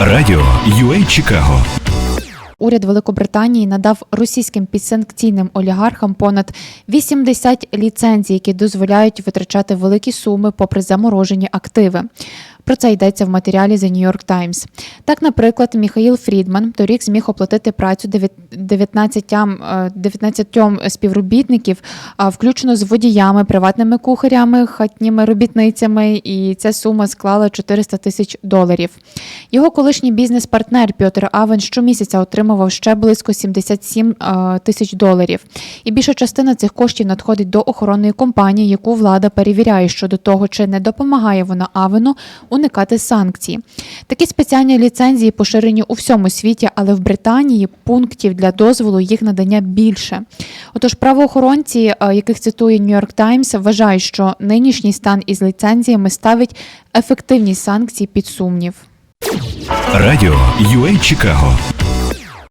Радіо UA Чикаго Уряд Великобританії надав російським підсанкційним олігархам понад 80 ліцензій, які дозволяють витрачати великі суми попри заморожені активи. Про це йдеться в матеріалі The New York Times. Так, наприклад, Міхаїл Фрідман торік зміг оплатити працю дев'ят- 19, е, 19 співробітників, включно з водіями, приватними кухарями, хатніми робітницями, і ця сума склала 400 тисяч доларів. Його колишній бізнес-партнер Пьотр Авен щомісяця отримував ще близько 77 е, тисяч доларів. І більша частина цих коштів надходить до охоронної компанії, яку влада перевіряє щодо того, чи не допомагає вона Авену уникати санкцій. Такі спеціальні ліцензії поширені у всьому світі, але в Британії пунктів для дозволу їх надання більше. Отож, правоохоронці, е, яких цитує Нью-Йорк Таймс, вважають, що нинішній стан із ліцензіями ставить ефективність санкцій під сумнів. Радіо UA Чикаго